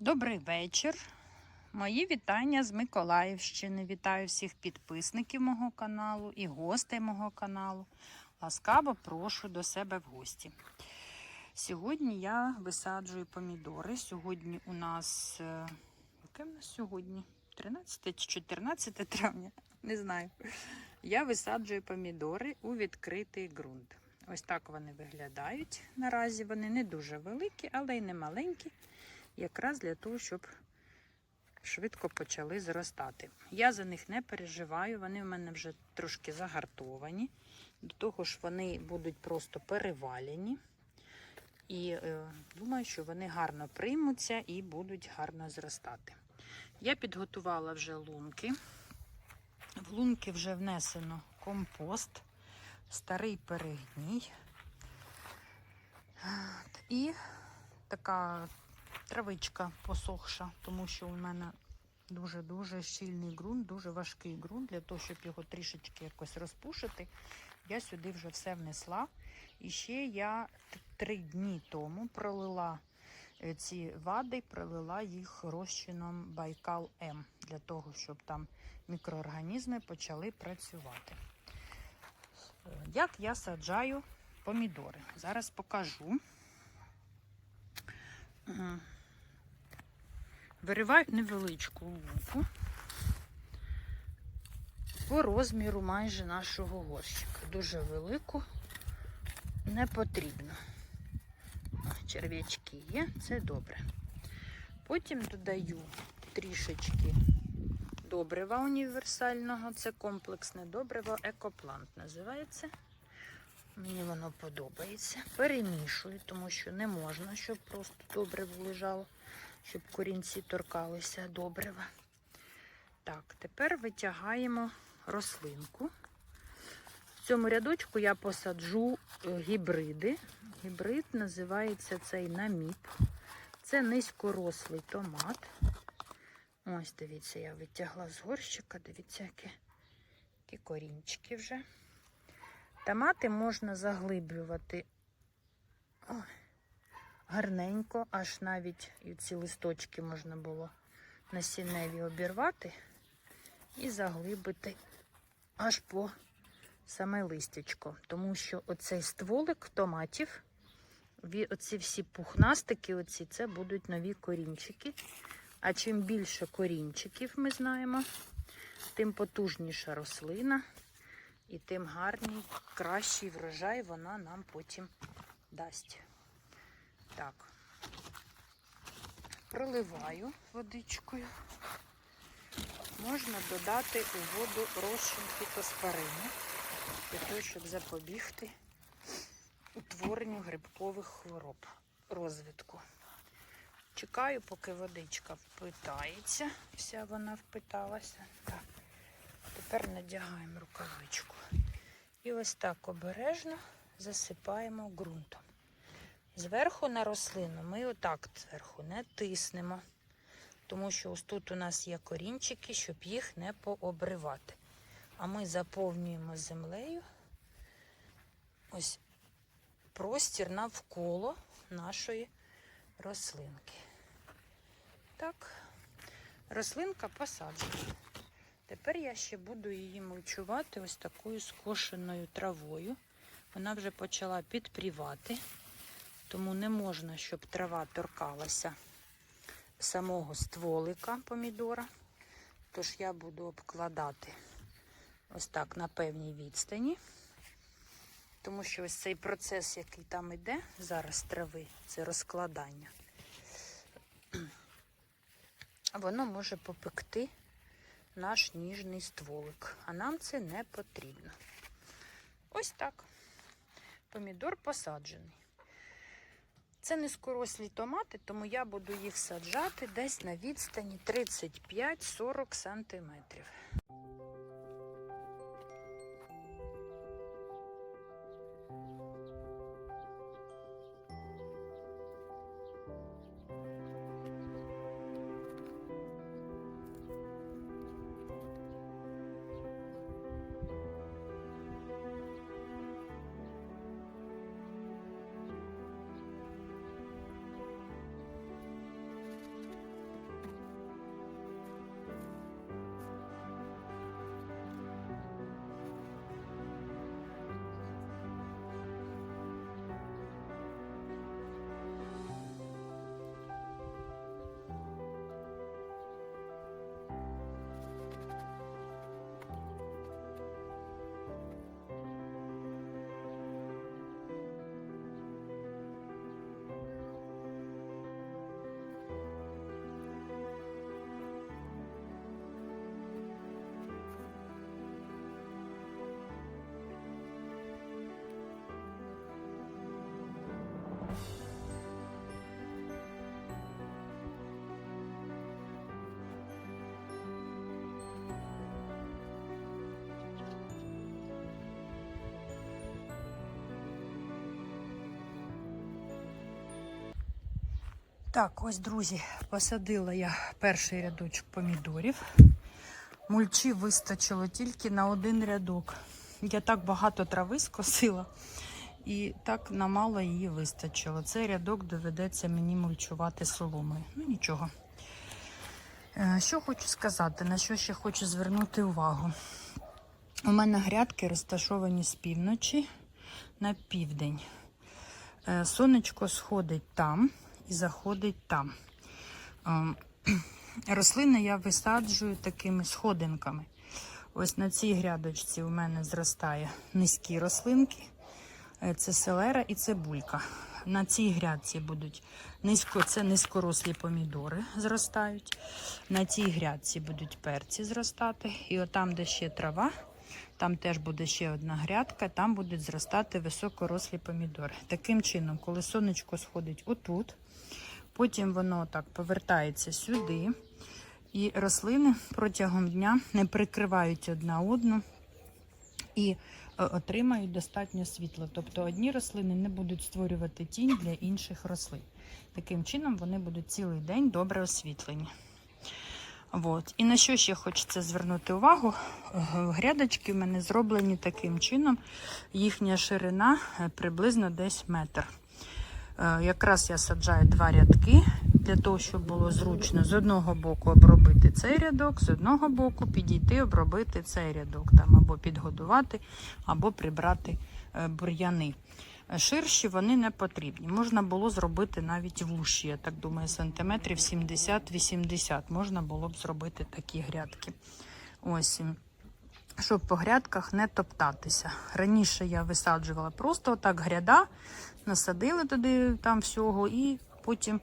Добрий вечір. Мої вітання з Миколаївщини. Вітаю всіх підписників мого каналу і гостей мого каналу. Ласкаво прошу до себе в гості. Сьогодні я висаджую помідори. Сьогодні у нас. е, Яке в нас сьогодні? 13 чи 14 травня? Не знаю. Я висаджую помідори у відкритий ґрунт. Ось так вони виглядають. Наразі вони не дуже великі, але й не маленькі якраз для того, щоб швидко почали зростати. Я за них не переживаю, вони в мене вже трошки загартовані. До того ж, вони будуть просто перевалені. І е, думаю, що вони гарно приймуться і будуть гарно зростати. Я підготувала вже лунки. В лунки вже внесено компост, старий перегній. І така травичка посохша, тому що у мене дуже-дуже щільний ґрунт, дуже важкий ґрунт. Для того, щоб його трішечки якось розпушити, я сюди вже все внесла. І ще я три дні тому пролила е, ці вади, пролила їх розчином Байкал М для того, щоб там мікроорганізми почали працювати. Е, Як я саджаю помідори? Зараз покажу. Вириваю невеличку луку по розміру майже нашого горщика. Дуже велику не потрібно. Черв'ячки є, це добре. Потім додаю трішечки добрива універсального. Це комплексне добриво екоплант називається. Мені воно подобається. Перемішую, тому що не можна, щоб просто добриво лежало, щоб корінці торкалися добрива. Так, тепер витягаємо рослинку. В цьому рядочку я посаджу е, гібриди. Гібрид називається цей наміп. Це низькорослий томат. Ось, дивіться, я витягла з горщика, дивіться, які, які корінчики вже. Томати можна заглиблювати ой, гарненько, аж навіть і ці листочки можна було насінневі обірвати і заглибити аж по саме листячко. Тому що оцей стволик томатів, оці всі пухнастики, оці, це будуть нові корінчики. А чим більше корінчиків ми знаємо, тим потужніша рослина. І тим гарний, кращий врожай вона нам потім дасть. Так, проливаю водичкою. Можна додати у воду розчин фітоспорину, для того, щоб запобігти утворенню грибкових хвороб, розвитку. Чекаю, поки водичка впитається. Вся вона впиталася. Так. Тепер надягаємо рукавичку. І ось так обережно засипаємо ґрунтом. Зверху на рослину ми отак зверху не тиснемо, тому що ось тут у нас є корінчики, щоб їх не пообривати. А ми заповнюємо землею ось простір навколо нашої рослинки. Так, рослинка посаджена. Тепер я ще буду її мульчувати ось такою скошеною травою. Вона вже почала підпрівати, тому не можна, щоб трава торкалася самого стволика помідора. Тож я буду обкладати ось так на певній відстані. Тому що ось цей процес, який там іде зараз трави, це розкладання, воно може попекти наш ніжний стволик, а нам це не потрібно. Ось так. Помідор посаджений. Це низкорослі томати, тому я буду їх саджати десь на відстані 35-40 сантиметрів. Так, ось, друзі, посадила я перший рядочок помідорів. Мульчі вистачило тільки на один рядок. Я так багато трави скосила і так намало її вистачило. Цей рядок доведеться мені мульчувати соломою. Ну нічого. Е, Що хочу сказати, на що ще хочу звернути увагу. У мене грядки розташовані з півночі на південь. Е, Сонечко сходить там і заходить там. Ем, Рослини я висаджую такими сходинками. Ось на цій грядочці у мене зростає низькі рослинки. Е, Це селера і цибулька. На цій грядці будуть низько, це низькорослі помідори зростають. На цій грядці будуть перці зростати. І отам, де ще трава, там теж буде ще одна грядка, там будуть зростати високорослі помідори. Таким чином, коли сонечко сходить отут, потім воно так повертається сюди. І рослини протягом дня не прикривають одна одну і е, отримають достатньо світла. Тобто одні рослини не будуть створювати тінь для інших рослин. Таким чином вони будуть цілий день добре освітлені. От. І на що ще хочеться звернути увагу? Е, Грядочки в мене зроблені таким чином. Їхня ширина е, приблизно десь метр. Е, Якраз я саджаю два рядки для того, щоб було зручно з одного боку обробити цей рядок, з одного боку підійти, обробити цей рядок, там або підгодувати, або прибрати бур'яни. Ширші вони не потрібні. Можна було зробити навіть вущі, я так думаю, сантиметрів 70-80 можна було б зробити такі грядки. Ось щоб по грядках не топтатися. Раніше я висаджувала просто так гряда, насадили туди там всього і потім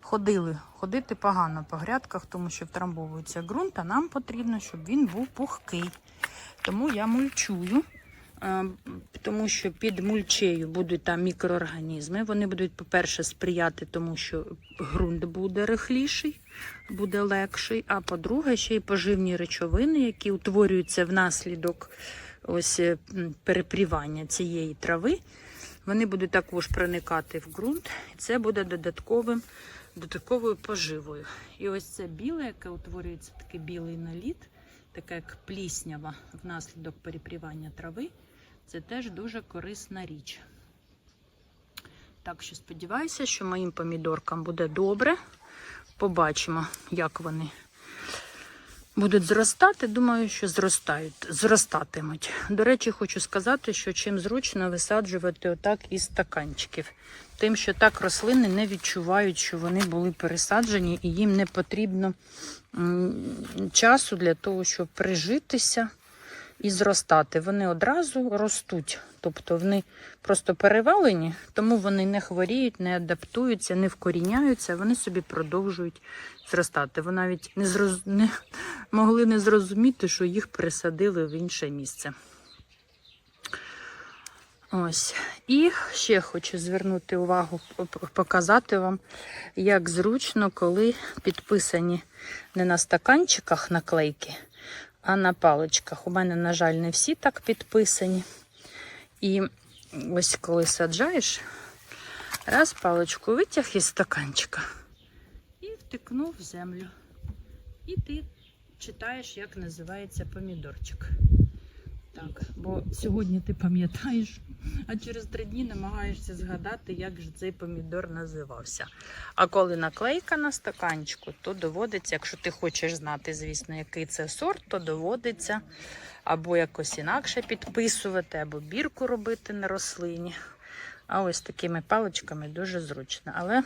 ходили. Ходити погано по грядках, тому що втрамбовується ґрунт, а нам потрібно, щоб він був пухкий. Тому я мульчую, тому що під мульчею будуть там мікроорганізми. Вони будуть, по-перше, сприяти тому, що ґрунт буде рихліший, буде легший. А по-друге, ще й поживні речовини, які утворюються внаслідок ось е, перепрівання цієї трави. Вони будуть також проникати в ґрунт, і це буде додатковим, додатковою поживою. І ось це біле, яке утворюється такий білий наліт, таке як пліснява внаслідок перепрівання трави. Це теж дуже корисна річ. Так що сподіваюся, що моїм помідоркам буде добре. Побачимо, як вони будуть зростати. Думаю, що зростають, зростатимуть. До речі, хочу сказати, що чим зручно висаджувати отак із стаканчиків. Тим, що так рослини не відчувають, що вони були пересаджені, і їм не потрібно часу для того, щоб прижитися і зростати. Вони одразу ростуть. Тобто вони просто перевалені, тому вони не хворіють, не адаптуються, не вкоріняються, вони собі продовжують зростати. Ви навіть не, зроз... не могли не зрозуміти, що їх пересадили в інше місце. Ось. І ще хочу звернути увагу, показати вам, як зручно, коли підписані не на стаканчиках наклейки, а на паличках. У мене, на жаль, не всі так підписані. І ось коли саджаєш, раз паличку витяг із стаканчика і втикнув в землю. І ти читаєш, як називається помідорчик. Так, бо сьогодні ти пам'ятаєш, а через три дні намагаєшся згадати, як же цей помідор називався. А коли наклейка на стаканчику, то доводиться, якщо ти хочеш знати, звісно, який це сорт, то доводиться або якось інакше підписувати, або бірку робити на рослині. А ось такими паличками дуже зручно. Але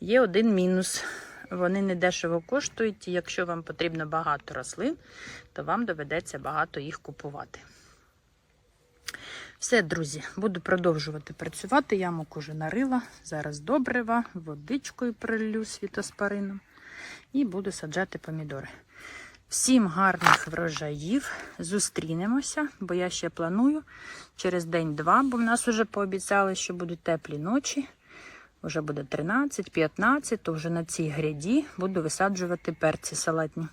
є один мінус. Вони не дешево коштують, і якщо вам потрібно багато рослин, то вам доведеться багато їх купувати. Все, друзі, буду продовжувати працювати. Ямок уже нарила. Зараз добрива, водичкою пролью світоспарином і буду саджати помідори. Всім гарних врожаїв. Зустрінемося, бо я ще планую через день-два, бо в нас вже пообіцяли, що будуть теплі ночі. Вже буде 13-15, то вже на цій гряді буду висаджувати перці салатні,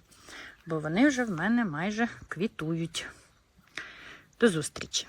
бо вони вже в мене майже квітують. До зустрічі!